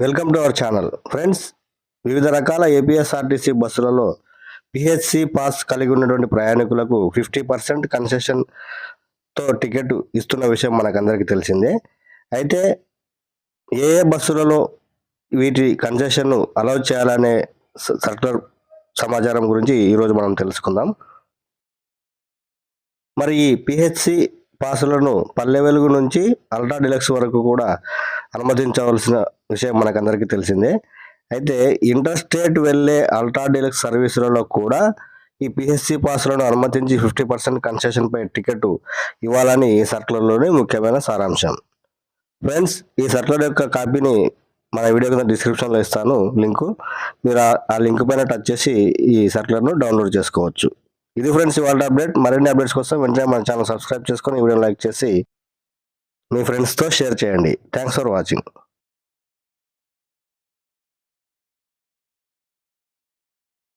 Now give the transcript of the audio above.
Welcome to our channel. Friends వివిధ రకాల APSRTC బస్సులలో పిహెచ్సి పాస్ కలిగి ఉన్నటువంటి ప్రయాణికులకు ఫిఫ్టీ పర్సెంట్ కన్సెషన్తో టికెట్ ఇస్తున్న విషయం మనకందరికీ తెలిసిందే. అయితే ఏ ఏ బస్సులలో వీటి కన్సెషన్ను అలౌ చేయాలనే స- సర్కులర్ సమాచారం గురించి ఈరోజు మనం తెలుసుకుందాం. మరి ఈ పిహెచ్సి పాసులను పల్లె వెలుగు నుంచి అల్ట్రా డిలక్స్ వరకు కూడా అనుమతించవలసిన విషయం మనకందరికీ తెలిసిందే. అయితే ఇంటర్స్టేట్ వెళ్ళే అల్ట్రా డీలక్స్ సర్వీసులలో కూడా ఈ పిహెచ్సి పాస్లను అనుమతించి ఫిఫ్టీ పర్సెంట్ కన్సెషన్పై టికెట్ ఇవ్వాలని ఈ సర్కులర్లోని ముఖ్యమైన సారాంశం. ఫ్రెండ్స్ ఈ సర్కులర్ యొక్క కాపీని మన వీడియో కింద డిస్క్రిప్షన్లో ఇస్తాను లింకు. మీరు ఆ- లింక్ పైన టచ్ చేసి ఈ సర్కులర్ను డౌన్లోడ్ చేసుకోవచ్చు. ఇది ఫ్రెండ్స్ ఇవాళ అప్డేట్. మరిన్ని అప్డేట్స్ కోసం వెంటనే మన ఛానల్ సబ్స్క్రైబ్ చేసుకొని వీడియో లైక్ చేసి మీ ఫ్రెండ్స్తో షేర్ చేయండి. Thanks for watching